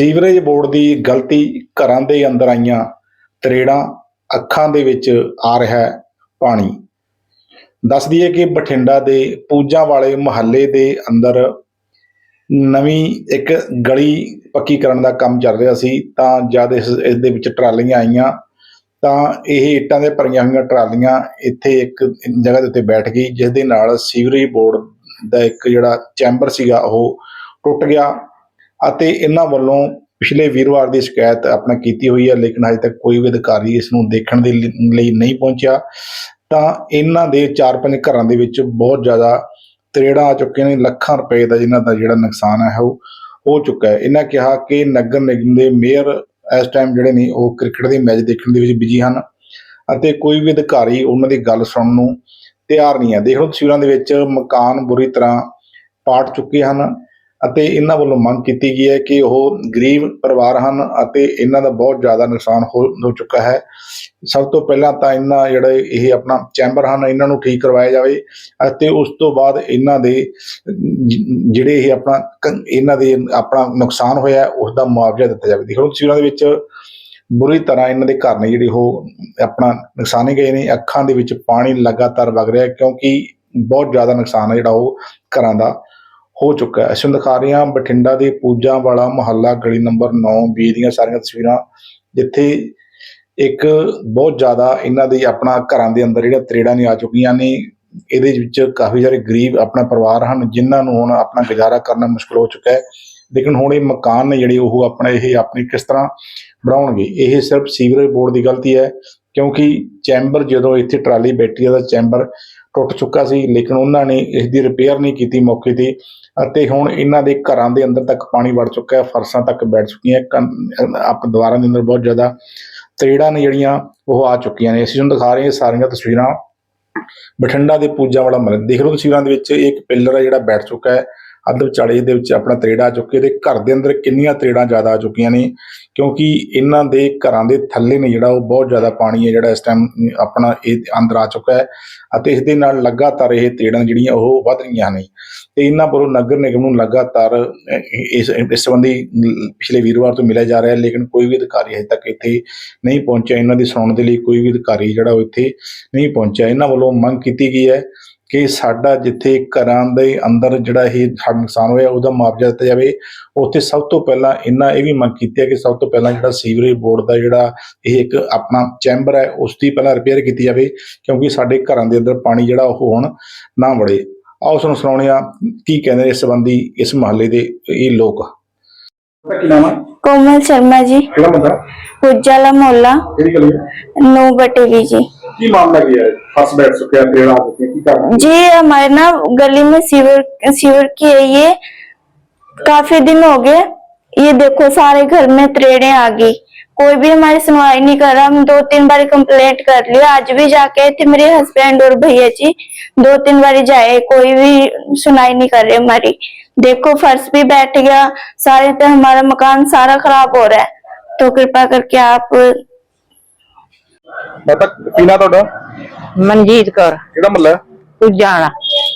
Sewerage board ਦੀ ਗਲਤੀ ਘਰਾਂ ਦੇ ਅੰਦਰ ਆਈਆਂ ਤਰੇੜਾਂ ਅੱਖਾਂ ਦੇ ਵਿੱਚ ਆ ਰਿਹਾ ਹੈ ਪਾਣੀ। ਦੱਸ ਦਈਏ ਕਿ ਬਠਿੰਡਾ ਦੇ ਪੂਜਾ ਵਾਲੇ ਮੁਹੱਲੇ ਦੇ ਅੰਦਰ ਨਵੀਂ ਇੱਕ ਗਲੀ ਪੱਕੀ ਕਰਨ ਦਾ ਕੰਮ ਚੱਲ ਰਿਹਾ ਸੀ, ਤਾਂ ਜਦ ਇਸ ਇਸ ਦੇ ਵਿੱਚ ਟਰਾਲੀਆਂ ਆਈਆਂ, ਤਾਂ ਇਹ ਇੱਟਾਂ ਦੇ ਭਰੀਆਂ ਹੋਈਆਂ ਟਰਾਲੀਆਂ ਇੱਥੇ ਇੱਕ ਜਗ੍ਹਾ ਦੇ ਉੱਤੇ ਬੈਠ ਗਈ, ਜਿਸ ਦੇ ਨਾਲ ਸੀਵਰੇਜ ਬੋਰਡ ਦਾ ਇੱਕ ਜਿਹੜਾ ਚੈਂਬਰ ਸੀਗਾ, ਉਹ ਟੁੱਟ ਗਿਆ। ਅਤੇ ਇਹਨਾਂ ਵੱਲੋਂ ਪਿਛਲੇ ਵੀਰਵਾਰ ਦੀ ਸ਼ਿਕਾਇਤ ਆਪਣਾ ਕੀਤੀ ਹੋਈ ਹੈ, ਲੇਕਿਨ ਅਜੇ ਤੱਕ ਕੋਈ ਵੀ ਅਧਿਕਾਰੀ ਇਸ ਨੂੰ ਦੇਖਣ ਦੇ ਲਈ ਨਹੀਂ ਪਹੁੰਚਿਆ। ਤਾਂ ਇਹਨਾਂ ਦੇ ਚਾਰ ਪੰਜ ਘਰਾਂ ਦੇ ਵਿੱਚ ਬਹੁਤ ਜ਼ਿਆਦਾ ਤਰੇੜਾਂ ਆ ਚੁੱਕੀਆਂ ਨੇ, ਲੱਖਾਂ ਰੁਪਏ ਦਾ ਜਿਨ੍ਹਾਂ ਦਾ ਜਿਹੜਾ ਨੁਕਸਾਨ ਹੈ, ਉਹ ਹੋ ਚੁੱਕਾ ਹੈ। ਇਹਨਾਂ ਕਿਹਾ ਕਿ ਨਗਰ ਨਿਗਮ ਦੇ ਮੇਅਰ ਇਸ ਟਾਈਮ ਜਿਹੜੇ ਨੇ, ਉਹ ਕ੍ਰਿਕਟ ਦੇ ਮੈਚ ਦੇਖਣ ਦੇ ਵਿੱਚ ਬਿਜ਼ੀ ਹਨ ਅਤੇ ਕੋਈ ਵੀ ਅਧਿਕਾਰੀ ਉਹਨਾਂ ਦੀ ਗੱਲ ਸੁਣਨ ਨੂੰ ਤਿਆਰ ਨਹੀਂ ਹੈ। ਦੇਖ ਲਓ ਤਸਵੀਰਾਂ ਦੇ ਵਿੱਚ ਮਕਾਨ ਬੁਰੀ ਤਰ੍ਹਾਂ ਪਾਟ ਚੁੱਕੇ ਹਨ। ਅਤੇ ਇਹਨਾਂ ਵੱਲੋਂ ਮੰਗ ਕੀਤੀ ਗਈ ਹੈ ਕਿ ਉਹ ਗਰੀਬ ਪਰਿਵਾਰ ਹਨ ਅਤੇ ਇਹਨਾਂ ਦਾ ਬਹੁਤ ਜ਼ਿਆਦਾ ਨੁਕਸਾਨ ਹੋ ਹੋ ਚੁੱਕਾ ਹੈ। ਸਭ ਤੋਂ ਪਹਿਲਾਂ ਤਾਂ ਇਹਨਾਂ ਜਿਹੜੇ ਇਹ ਆਪਣਾ ਚੈਂਬਰ ਹਨ, ਇਹਨਾਂ ਨੂੰ ਠੀਕ ਕਰਵਾਇਆ ਜਾਵੇ ਅਤੇ ਉਸ ਤੋਂ ਬਾਅਦ ਇਹਨਾਂ ਦੇ ਜਿਹੜੇ ਇਹ ਆਪਣਾ ਇਹਨਾਂ ਦੇ ਆਪਣਾ ਨੁਕਸਾਨ ਹੋਇਆ ਉਸ ਦਾ ਮੁਆਵਜ਼ਾ ਦਿੱਤਾ ਜਾਵੇ। ਦੇਖੋ ਤਸਵੀਰਾਂ ਦੇ ਵਿੱਚ ਬੁਰੀ ਤਰ੍ਹਾਂ ਇਹਨਾਂ ਦੇ ਘਰ ਨੇ ਜਿਹੜੇ ਉਹ ਆਪਣਾ ਨੁਕਸਾਨੇ ਗਏ ਨੇ। ਅੱਖਾਂ ਦੇ ਵਿੱਚ ਪਾਣੀ ਲਗਾਤਾਰ ਵਗ ਰਿਹਾ ਕਿਉਂਕਿ ਬਹੁਤ ਜ਼ਿਆਦਾ ਨੁਕਸਾਨ ਹੈ ਜਿਹੜਾ ਉਹ ਘਰਾਂ ਦਾ। ਹੋ ਚੁੱਕਾ ਹੈ। ਅਸੀਂ ਤੁਹਾਨੂੰ ਦਿਖਾ ਰਹੇ ਹਾਂ ਬਠਿੰਡਾ ਦੇ ਪੂਜਾ ਵਾਲਾ ਮੁਹੱਲਾ ਗਲੀ ਨੰਬਰ 9 ਬੀ ਦੀਆਂ ਸਾਰੀਆਂ ਤਸਵੀਰਾਂ, ਜਿੱਥੇ ਇੱਕ ਬਹੁਤ ਜ਼ਿਆਦਾ ਇਹਨਾਂ ਦੇ ਆਪਣਾ ਘਰਾਂ ਦੇ ਅੰਦਰ ਜਿਹੜਾ ਤਰੇੜਾਂ ਨੇ ਆ ਚੁੱਕੀਆਂ ਨੇ। ਇਹਦੇ ਵਿੱਚ ਕਾਫੀ ਸਾਰੇ ਗਰੀਬ ਆਪਣਾ ਪਰਿਵਾਰ ਹਨ, ਜਿਨ੍ਹਾਂ ਨੂੰ ਹੁਣ ਆਪਣਾ ਗੁਜ਼ਾਰਾ ਕਰਨਾ ਮੁਸ਼ਕਲ ਹੋ ਚੁੱਕਾ ਹੈ। ਲੇਕਿਨ ਹੁਣ ਇਹ ਮਕਾਨ ਨੇ ਜਿਹੜੇ, ਉਹ ਆਪਣਾ ਇਹ ਆਪਣੀ ਕਿਸ ਤਰ੍ਹਾਂ ਬਣਾਉਣਗੇ? ਇਹ ਸਿਰਫ ਸੀਵਰੇਜ ਬੋਰਡ ਦੀ ਗਲਤੀ ਹੈ, ਕਿਉਂਕਿ ਚੈਂਬਰ ਜਦੋਂ ਇੱਥੇ ਟਰਾਲੀ ਬੈਠੀ ਹੈ ਤਾਂ ਚੈਂਬਰ ਟੁੱਟ ਚੁੱਕਾ ਸੀ, ਲੇਕਿਨ ਉਹਨਾਂ ਨੇ ਇਸ ਦੀ ਰਿਪੇਅਰ ਨਹੀਂ ਕੀਤੀ ਮੌਕੇ ਤੇ ਅਤੇ ਹੁਣ ਇਹਨਾਂ ਦੇ ਘਰਾਂ ਦੇ ਅੰਦਰ ਤੱਕ ਪਾਣੀ ਵੜ ਚੁੱਕਾ ਹੈ, ਫਰਸ਼ਾਂ ਤੱਕ ਬੈਠ ਚੁੱਕੀਆਂ ਆਪ ਦੀਵਾਰਾਂ ਦੇ ਅੰਦਰ ਬਹੁਤ ਜ਼ਿਆਦਾ ਤਰੇੜਾਂ ਨੇ ਜਿਹੜੀਆਂ ਉਹ ਆ ਚੁੱਕੀਆਂ ਨੇ। ਅਸੀਂ ਤੁਹਾਨੂੰ ਦਿਖਾ ਰਹੇ ਹਾਂ ਸਾਰੀਆਂ ਤਸਵੀਰਾਂ ਬਠਿੰਡਾ ਦੇ ਪੂਜਾ ਵਾਲਾ ਮੰਦਿਰ। ਦੇਖ ਲਓ ਤਸਵੀਰਾਂ ਦੇ ਵਿੱਚ ਇੱਕ ਪਿੱਲਰ ਹੈ ਜਿਹੜਾ ਬੈਠ ਚੁੱਕਾ ਹੈ। ਅੱਧ ਵਿਚਾਲੇ ਦੇ ਵਿੱਚ ਆਪਣਾ ਤਰੇੜਾ ਆ ਚੁੱਕੇ ਤੇ ਘਰ ਦੇ ਅੰਦਰ ਕਿੰਨੀਆਂ ਤਰੇੜਾਂ ਜ਼ਿਆਦਾ ਆ ਚੁੱਕੀਆਂ ਨੇ, ਕਿਉਂਕਿ ਇਹਨਾਂ ਦੇ ਘਰਾਂ ਦੇ ਥੱਲੇ ਨੇ ਜਿਹੜਾ ਉਹ ਬਹੁਤ ਜ਼ਿਆਦਾ ਪਾਣੀ ਹੈ ਜਿਹੜਾ ਇਸ ਟਾਈਮ ਆਪਣਾ ਇਹ ਅੰਦਰ ਆ ਚੁੱਕਾ ਹੈ ਅਤੇ ਇਸ ਦੇ ਨਾਲ ਲਗਾਤਾਰ ਇਹ ਤਰੇੜਾਂ ਜਿਹੜੀਆਂ ਉਹ ਵੱਧ ਰਹੀਆਂ ਨੇ। ਤੇ ਇਹਨਾਂ ਵੱਲੋਂ ਨਗਰ ਨਿਗਮ ਨੂੰ ਲਗਾਤਾਰ ਇਸ ਇਸ ਸੰਬੰਧੀ ਪਿਛਲੇ ਵੀਰਵਾਰ ਤੋਂ ਮਿਲਿਆ ਜਾ ਰਿਹਾ ਹੈ ਲੇਕਿਨ ਕੋਈ ਵੀ ਅਧਿਕਾਰੀ ਹਜੇ ਤੱਕ ਇੱਥੇ ਨਹੀਂ ਪਹੁੰਚਿਆ। ਇਹਨਾਂ ਦੀ ਸੁਣਨ ਦੇ ਲਈ ਕੋਈ ਵੀ ਅਧਿਕਾਰੀ ਜਿਹੜਾ ਉਹ ਇੱਥੇ ਨਹੀਂ ਪਹੁੰਚਿਆ। ਇਹਨਾਂ ਵੱਲੋਂ ਮੰਗ ਕੀਤੀ ਗਈ ਹੈ ਕਿ ਸਾਡਾ ਜਿੱਥੇ ਘਰਾਂ ਦੇ ਅੰਦਰ ਜਿਹੜਾ ਇਹ ਨੁਕਸਾਨ ਹੋਇਆ ਉਹਦਾ ਮੁਆਵਜ਼ਾ ਦਿੱਤਾ ਜਾਵੇ। ਉੱਥੇ ਸਭ ਤੋਂ ਪਹਿਲਾਂ ਇਹਨਾਂ ਇਹ ਵੀ ਮੰਗ ਕੀਤੀ ਹੈ ਕਿ ਸਭ ਤੋਂ ਪਹਿਲਾਂ ਜਿਹੜਾ ਸੀਵਰੇਜ ਬੋਰਡ ਦਾ ਜਿਹੜਾ ਇਹ ਇੱਕ ਆਪਣਾ ਚੈਂਬਰ ਹੈ ਉਸ ਦੀ ਪਹਿਲਾਂ ਰਿਪੇਅਰ ਕੀਤੀ ਜਾਵੇ ਕਿਉਂਕਿ ਸਾਡੇ ਘਰਾਂ ਦੇ ਅੰਦਰ ਪਾਣੀ ਜਿਹੜਾ ਉਹ ਹੁਣ ਨਾ ਵੜੇ। ਆਓ ਤੁਹਾਨੂੰ ਸੁਣਾਉਣੇ ਆ ਕੀ ਕਹਿੰਦੇ ਇਸ ਸੰਬੰਧੀ ਇਸ ਮਹੱਲੇ ਦੇ ਇਹ ਲੋਕ। ਕੋਮਲ ਸ਼ਰਮਾ ਜੀ। ਕਿਹੜਾ ਮੁੰਡਾ ਉਜਲਾ ਮੋਲਾ ਕਿਹੜੀ ਗਲੀ 9 ਬਟੇ ਵੀ ਜੀ। ਕੀ ਮਾਮਲਾ ਕੀ ਹੈ? ਫਸਟ ਬੈਠ ਸੁਕਿਆ ਤੇਰਾ ਆ ਚੁੱਕਿਆ ਕੀ ਕਰਨਾ जी हमारे ना गली में सीवर सीवर की है ये काफी दिन हो गए ये देखो सारे घर में त्रेड़े आ गई कोई भी हमारी सुनवाई नहीं कर रहा हम दो तीन बार कंप्लेंट कर लिया आज भी जाके थे मेरे हस्बैंड और भैया जी दो तीन बार जाए कोई भी सुनाई नहीं कर रहे हमारी देखो फर्श भी बैठ गया सारे तो हमारा मकान सारा खराब हो रहा है तो कृपा करके आप ਮਾਤਾ ਕੀ ਨਾਂ ਤੁਹਾਡਾ ਮਨਜੀਤ ਕੌਰ ਕਿਹੜਾ ਮਹੱਲਾ ਹੈ ਉਜਾਲਾ।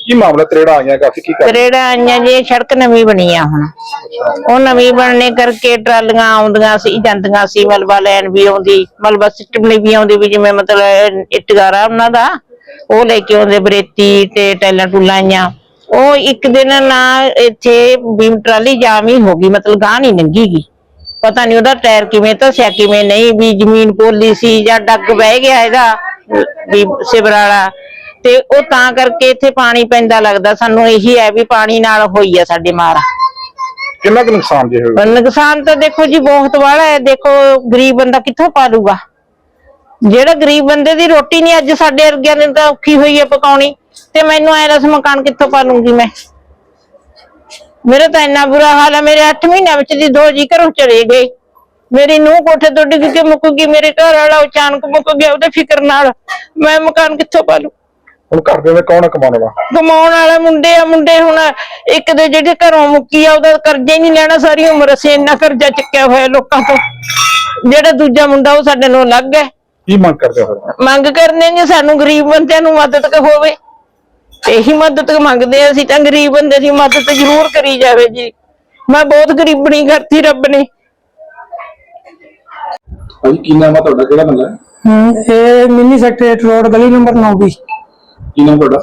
ਕੀ ਮਾਮਲਾ ਤਰੇੜਾ ਆਈਆਂ ਕਾਫੀ ਕੀ ਕਰ ਤਰੇੜਾ ਆਈਆਂ ਜੀ ਸੜਕ ਨਵੀਂ ਬਣੀ ਆ ਹੁਣ। ਉਹ ਨਵੀਂ ਬਣਨੇ ਕਰਕੇ ਟਰਾਲੀਆਂ ਆਉਂਦੀਆਂ ਸੀ ਜਾਂਦੀਆਂ ਸੀ ਮਲਬਾ ਲੈਣ ਵੀ ਆਉਂਦੀ ਮਲਬਾ ਸਿਸਟਮ ਲਈ ਵੀ ਆਉਂਦੀ ਵੀ ਜਿਵੇਂ ਮਤਲਬ ਇਟਗਾਰਾ ਉਹਨਾਂ ਦਾ। ਉਹ ਲੈ ਕੇ ਆਉਂਦੇ ਬਰੇਤੀ ਤੇ ਟੈਲਾਂ ਟੁੱਲਾਂ ਆਈਆਂ। ਉਹ ਇੱਕ ਦਿਨ ਨਾ ਇੱਥੇ ਵੀ ਟਰਾਲੀ ਜਾਮ ਹੀ ਹੋ ਗਈ ਮਤਲਬ ਗਾਂ ਨਹੀਂ ਲੰਗੀ ਗਈ। ਪਤਾ ਨਹੀਂ ਉਹਦਾ ਟਾਇਰ ਕਿਵੇਂ ਧਸਿਆ ਕਿਵੇਂ ਨਹੀਂ ਵੀ ਜ਼ਮੀਨ ਪੋਲੀ ਸੀ ਜਾਂ ਡੱਗ ਬਹਿ ਗਿਆ ਇਹਦਾ ਵੀ ਸਿਵਰ ਵਾਲਾ। ਤੇ ਉਹ ਤਾਂ ਕਰਕੇ ਇੱਥੇ ਪਾਣੀ ਪੈਂਦਾ ਲੱਗਦਾ। ਸਾਨੂੰ ਇਹੀ ਹੈ ਵੀ ਪਾਣੀ ਨਾਲ ਹੋਈ ਆ ਸਾਡੇ ਮਾਰ। ਕਿੰਨਾ ਕੁ ਨੁਕਸਾਨ ਜੇ ਹੋਇਆ? ਨੁਕਸਾਨ ਤਾਂ ਦੇਖੋ ਜੀ ਬਹੁਤ ਵਾਲਾ ਹੈ। ਦੇਖੋ ਗਰੀਬ ਬੰਦਾ ਕਿੱਥੋਂ ਪਾਲੂਗਾ? ਜਿਹੜਾ ਗਰੀਬ ਬੰਦੇ ਦੀ ਰੋਟੀ ਨਹੀਂ ਅੱਜ ਸਾਡੇ ਵਰਗਿਆਂ ਨੇ ਤਾਂ ਔਖੀ ਹੋਈ ਹੈ ਪਕਾਉਣੀ ਤੇ ਮੈਨੂੰ ਐ ਰਸ ਮਕਾਨ ਕਿੱਥੋਂ ਪਾਲੂੰਗੀ ਮੈਂ? ਮੇਰੇ ਤਾਂ ਇੰਨਾ ਬੁਰਾ ਹਾਲ ਹੈ ਮੇਰੇ 8 ਮਹੀਨਿਆਂ ਵਿੱਚ ਦੀ ਦੋ ਜੀ ਘਰੋਂ ਚਲੇ ਗਏ। ਮੇਰੀ ਨੂੰਹ ਕੋਠੇ ਤੋਂ ਡਿੱਗ ਕੇ ਮੁੱਕ ਗਈ। ਮੇਰੇ ਘਰ ਵਾਲਾ ਅਚਾਨਕ ਮੁੱਕ ਗਿਆ ਉਹਦੇ ਫਿਕਰ ਨਾਲ। ਮੈਂ ਮਕਾਨ ਕਿੱਥੋਂ ਪਾਲੂ? ਹੁਣ ਘਰ ਦੇ ਵਿੱਚ ਕੌਣ ਕਮਾਉਣ ਵਾਲਾ? ਕਮਾਉਣ ਵਾਲੇ ਮੁੰਡੇ ਆ ਮੁੰਡੇ ਹੁਣ ਇੱਕ ਦੇ ਜਿਹੜੇ ਘਰੋਂ ਮੁੱਕੀ ਆ ਉਹਦਾ ਕਰਜ਼ਾ ਹੀ ਨਹੀਂ ਲੈਣਾ ਸਾਰੀ ਉਮਰ ਅਸੀਂ ਇੰਨਾ ਕਰਜ਼ਾ ਚੱਕਿਆ ਹੋਇਆ ਲੋਕਾਂ ਤੋਂ। ਜਿਹੜਾ ਦੂਜਾ ਮੁੰਡਾ ਉਹ ਸਾਡੇ ਨੂੰ ਲੱਗ ਗਿਆ ਕੀ ਮੰਗ ਕਰਦੇ ਹੋ? ਮੰਗ ਕਰਨੇ ਨੇ ਸਾਨੂੰ ਗਰੀਬ ਬੰਦਿਆਂ ਨੂੰ ਮਦਦ ਕ ਹੋਵੇ। ਇਹੀ ਮਦਦ ਮੰਗਦੇ ਆ ਅਸੀਂ ਤਾਂ ਗਰੀਬ ਬੰਦੇ ਦੀ ਮਦਦ ਜ਼ਰੂਰ ਕਰੀ ਜਾਵੇ ਜੀ। ਮੈਂ ਬਹੁਤ ਗਰੀਬਣੀ ਕਰਤੀ ਰੱਬ ਨੇ। ਭਾਜੀ ਕੀ ਨਾਮ ਆ ਤੁਹਾਡਾ? ਕਿਹੜਾ ਮਹੱਲਾ ਹੈ ਹਮ, ਇਹ ਮਿੰਨੀ ਸੈਕਟਰੀਏਟ ਰੋਡ ਗਲੀ ਨੰਬਰ 9 ਵੀ ਕੀ ਨਾਮ ਤੁਹਾਡਾ?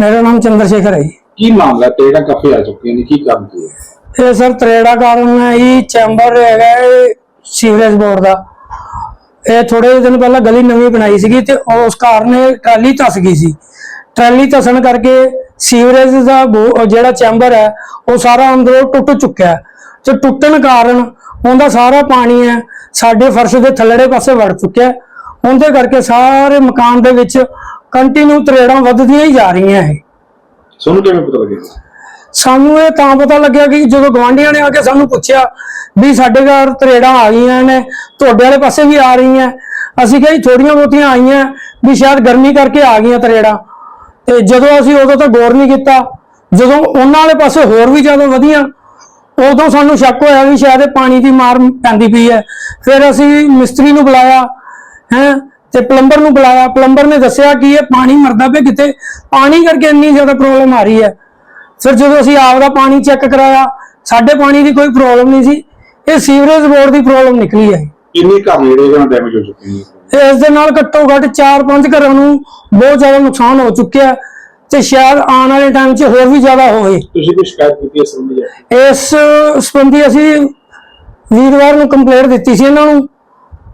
ਮੇਰਾ ਨਾਮ ਚੰਦਰ ਸ਼ੇਖਰ ਹੈ ਜੀ। ਕੀ ਮਾਮਲਾ ਤੇੜਾ ਕਾਫੀ ਆ ਚੁੱਕੇ ਨੇ? ਕੀ ਕਾਰਨ ਕੀ ਹੈ? ਇਹ ਸਰ ਤਰੇੜਾ ਕਾਰਨ ਹੈ ਇਹ ਚੈਂਬਰ ਹੈਗਾ ਇਹ ਸੀਵਰੇਜ ਬੋਰਡ ਦਾ। ਇਹ ਥੋੜੇ ਦਿਨ ਪਹਿਲਾਂ ਗਲੀ ਨਵੀਂ ਬਣਾਈ ਸੀਗੀ ਤੇ ਉਸ ਕਾਰਨ ਇਹ ਟਰਾਲੀ ਧਸ ਗਈ ਸੀ। ਟਰਾਲੀ ਧਸਣ ਕਰਕੇ ਸੀਵਰੇਜ ਦਾ ਬੋ- ਜਿਹੜਾ ਚੈਂਬਰ ਹੈ ਉਹ ਸਾਰਾ ਅੰਦਰੋਂ ਟੁੱਟ ਚੁੱਕਿਆ ਹੈ। ਤੇ ਟੁੱਟਣ ਕਾਰਨ ਉਹਦਾ ਸਾਰਾ ਪਾਣੀ ਹੈ ਸਾਡੇ ਫਰਸ਼ ਦੇ ਥੱਲੜੇ ਪਾਸੇ ਵੜ ਚੁੱਕਿਆ ਹੈ। ਉਹਦੇ ਕਰਕੇ ਸਾਰੇ ਮਕਾਨ ਦੇ ਵਿੱਚ ਕੰਟੀਨਿਊ ਤਰੇੜਾਂ ਵੱਧਦੀਆਂ ਹੀ ਜਾ ਰਹੀਆਂ ਹੈ ਤੁਹਾਨੂੰ ਕਿਵੇਂ ਪਤਾ ਲੱਗਿਆ? ਸਾਨੂੰ ਇਹ ਤਾਂ ਪਤਾ ਲੱਗਿਆ ਕਿ ਜਦੋਂ ਗਵਾਂਢੀਆਂ ਨੇ ਆ ਕੇ ਸਾਨੂੰ ਪੁੱਛਿਆ ਵੀ ਸਾਡੇ ਘਰ ਤਰੇੜਾਂ ਆ ਗਈਆਂ ਨੇ ਤੁਹਾਡੇ ਵਾਲੇ ਪਾਸੇ ਵੀ ਆ ਰਹੀਆਂ। ਅਸੀਂ ਕਿਹਾ ਜੀ ਥੋੜੀਆਂ ਬਹੁਤੀਆਂ ਆਈਆਂ ਵੀ ਸ਼ਾਇਦ ਗਰਮੀ ਕਰਕੇ ਆ ਗਈਆਂ ਤਰੇੜਾਂ। ਤੇ ਜਦੋਂ ਅਸੀਂ ਉਦੋਂ ਤਾਂ ਗੌਰ ਨਹੀਂ ਕੀਤਾ ਜਦੋਂ ਉਹਨਾਂ ਵਾਲੇ ਪਾਸੇ ਹੋਰ ਵੀ ਜ਼ਿਆਦਾ ਵਧੀਆਂ ਉਦੋਂ ਸਾਨੂੰ ਸ਼ੱਕ ਹੋਇਆ ਵੀ ਸ਼ਾਇਦ ਇਹ ਪਾਣੀ ਦੀ ਮਾਰ ਪੈਂਦੀ ਪਈ ਹੈ। ਫਿਰ ਅਸੀਂ ਮਿਸਤਰੀ ਨੂੰ ਬੁਲਾਇਆ ਹੈ ਤੇ ਪਲੰਬਰ ਨੂੰ ਬੁਲਾਇਆ। ਪਲੰਬਰ ਨੇ ਦੱਸਿਆ ਕਿ ਇਹ ਪਾਣੀ ਮਰਦਾ ਪਿਆ ਕਿਤੇ ਪਾਣੀ ਕਰਕੇ ਇੰਨੀ ਜ਼ਿਆਦਾ ਪ੍ਰੋਬਲਮ ਆ ਰਹੀ ਹੈ। ਫਿਰ ਜਦੋਂ ਅਸੀਂ ਆਪ ਦਾ ਪਾਣੀ ਚੈੱਕ ਕਰਾਇਆ ਸਾਡੇ ਪਾਣੀ ਦੀ ਕੋਈ ਪ੍ਰੋਬਲਮ ਨਹੀਂ ਸੀ। ਇਹ ਸੀਵਰੇਜ ਬੋਰਡ ਦੀ ਪ੍ਰੋਬਲਮ ਨਿਕਲੀ ਹੈ। ਕਿੰਨੇ ਘਰ ਜਿਹੜੇ ਇਹਨਾਂ ਡੈਮੇਜ ਹੋ ਚੁੱਕੇ ਨੇ ਇਸ ਦੇ ਨਾਲ ਘੱਟੋ ਘੱਟ 4-5 ਘਰਾਂ ਨੂੰ ਬਹੁਤ ਜ਼ਿਆਦਾ ਨੁਕਸਾਨ ਹੋ ਚੁੱਕਿਆ ਤੇ ਸ਼ਾਇਦ ਆਉਣ ਵਾਲੇ ਟਾਈਮ 'ਚ ਹੋਰ ਵੀ ਜ਼ਿਆਦਾ ਹੋਵੇ। ਤੁਸੀਂ ਕੋਈ ਸ਼ਿਕਾਇਤ ਕੀਤੀ ਇਸ ਸੰਬੰਧੀ? ਇਸ ਸੰਬੰਧੀ ਅਸੀਂ ਵੀਰਵਾਰ ਨੂੰ ਕੰਪਲੇਂਟ ਦਿੱਤੀ ਸੀ ਇਹਨਾਂ ਨੂੰ।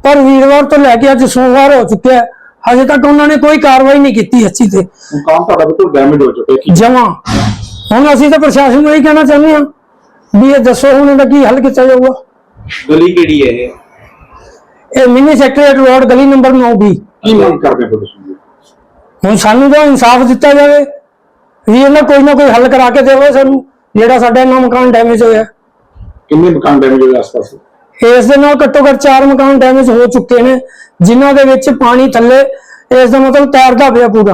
ਪਰ ਵੀਰਵਾਰ ਤੋਂ ਲੈ ਕੇ ਅੱਜ ਸੋਮਵਾਰ ਹੋ ਚੁੱਕਿਆ ਹੈ। ਹਜੇ ਤੱਕ ਉਹਨਾਂ ਨੇ ਕੋਈ ਕਾਰਵਾਈ ਨਹੀਂ ਕੀਤੀ ਚੀਜ਼ ਤੇ। ਮਕਾਨ ਤੁਹਾਡਾ ਬਿਲਕੁਲ ਡੈਮੇਜ ਹੋ ਚੁੱਕਿਆ ਕੀ ਜਮਾ। ਹੁਣ ਅਸੀਂ ਤਾਂ ਪ੍ਰਸ਼ਾਸਨ ਨੂੰ ਇਹ ਕਹਿਣਾ ਚਾਹੁੰਦੇ ਹਾਂ ਵੀ ਇਹ ਦੱਸੋ ਹੁਣ ਇਹਦਾ ਕੀ ਹੱਲ ਕੀਤਾ ਜਾਊਗਾ। ਗਲੀ ਕਿਹੜੀ ਹੈ ਇਹ? ਇਹ ਮਿਨੀ ਸੈਕਟਰੀਏਟ ਰੋਡ ਗਲੀ ਨੰਬਰ 9 ਬੀ। ਕੀ ਮੰਗ ਕਰਦੇ ਹੋ ਤੁਸੀਂ? ਹੁਣ ਸਾਨੂੰ ਤਾਂ ਇਨਸਾਫ ਦਿੱਤਾ ਜਾਵੇ। ਵੀ ਇਹਨਾਂ ਕੋਈ ਨਾ ਕੋਈ ਹੱਲ ਕਰਾ ਕੇ ਦੇਵੇ ਸਾਨੂੰ ਜਿਹੜਾ ਸਾਡਾ ਇਹਨਾਂ ਮਕਾਨ ਡੈਮੇਜ ਹੋਇਆ। ਕਿੰਨੇ ਮਕਾਨ ਡੈਮੇਜ ਹੋਏ ਆਸ-ਪਾਸ? ਇਸ ਦੇ ਨਾਲ ਘੱਟੋ ਘੱਟ 4 ਮਕਾਨ ਡੈਮੇਜ ਹੋ ਚੁੱਕੇ ਨੇ ਜਿਨ੍ਹਾਂ ਦੇ ਵਿੱਚ ਪਾਣੀ ਥੱਲੇ ਇਸ ਦਾ ਮਤਲਬ ਤੈਰਦਾ ਪਿਆ ਪੂਰਾ।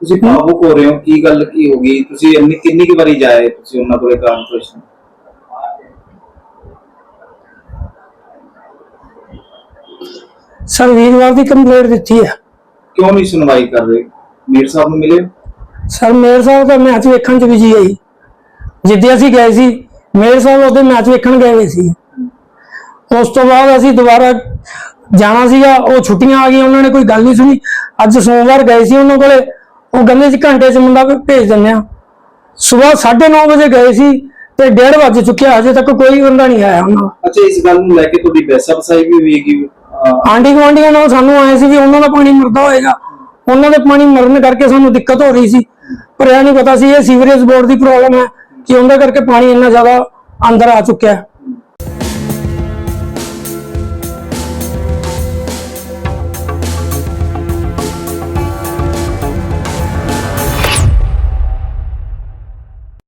ਤੁਸੀਂ ਭਾਵੁਕ ਹੋ ਰਹੇ ਹੋ? ਕੀ ਗੱਲ ਕੀ ਹੋ ਗਈ? ਤੁਸੀਂ ਇੰਨੀ ਕਿੰਨੀ ਕੁ ਵਾਰੀ ਜਾਏ ਤੁਸੀਂ ਉਹਨਾਂ ਕੋਲੇ ਕਾਰਪੋਰੇਸ਼ਨ ਸਰ ਵੀਰਵਾਰ ਦੀ ਕੰਪਲੇਂਟ ਦਿੱਤੀ ਹੈ। ਕਿਉਂ ਨਹੀਂ ਸੁਣਵਾਈ ਕਰ ਰਹੇ? ਮੀਰ ਸਾਹਿਬ ਨੂੰ ਮਿਲੇ? ਸਰ ਮੇਰ ਸਾਹਿਬ ਦਾ ਮੈਚ ਵੇਖਣ ਚ ਬਿਜ਼ੀ ਆਈ। ਜਿੱਦੇ ਅਸੀਂ ਗਏ ਸੀ ਮੇਰ ਸਾਹਿਬ ਉਹਦੇ ਮੈਚ ਵੇਖਣ ਗਏ ਹੋਏ ਸੀ। ਉਸ ਤੋਂ ਬਾਅਦ ਅਸੀਂ ਦੁਬਾਰਾ ਜਾਣਾ ਸੀਗਾ ਉਹ ਛੁੱਟੀਆਂ ਆ ਗਈਆਂ ਉਹਨਾਂ ਨੇ ਕੋਈ ਗੱਲ ਨਹੀਂ ਸੁਣੀ। ਅੱਜ ਸੋਮਵਾਰ ਗਏ ਸੀ ਉਹਨਾਂ ਕੋਲੇ ਉਹ ਕਹਿੰਦੇ ਸੀ ਘੰਟੇ ਚ ਮੁੰਡਾ ਭੇਜ ਦਿੰਦੇ ਆ ਸਵੇਰ 9:30 ਵਜੇ ਗਏ ਸੀ ਤੇ 1:30 ਵੱਜ ਚੁੱਕਿਆ ਹਜੇ ਤੱਕ ਕੋਈ ਬੰਦਾ ਨਹੀਂ ਆਇਆ ਉਹਨਾਂ ਅੱਛਾ ਇਸ ਗੱਲ ਨੂੰ ਲੈ ਕੇ ਤੁਹਾਡੀ ਵੈਸਾ ਵਸਾਈ ਵੀ ਹੋਏਗੀ ਆਂਢੀ ਗੁਆਂਢੀਆਂ ਨਾਲ ਸਾਨੂੰ ਆਏ ਸੀ ਵੀ ਉਹਨਾਂ ਦਾ ਪਾਣੀ ਮਰਦਾ ਹੋਏਗਾ। ਉਹਨਾਂ ਦੇ ਪਾਣੀ ਮਰਨ ਕਰਕੇ ਸਾਨੂੰ ਦਿੱਕਤ ਹੋ ਰਹੀ ਸੀ। ਪਰ ਇਹ ਨਹੀਂ ਪਤਾ ਸੀ ਇਹ ਸੀਵਰੇਜ ਬੋਰਡ ਦੀ ਪ੍ਰੋਬਲਮ ਹੈ ਕਿ ਉਹਦੇ ਕਰਕੇ ਪਾਣੀ ਇੰਨਾ ਜ਼ਿਆਦਾ ਅੰਦਰ ਆ ਚੁੱਕਿਆ ਹੈ।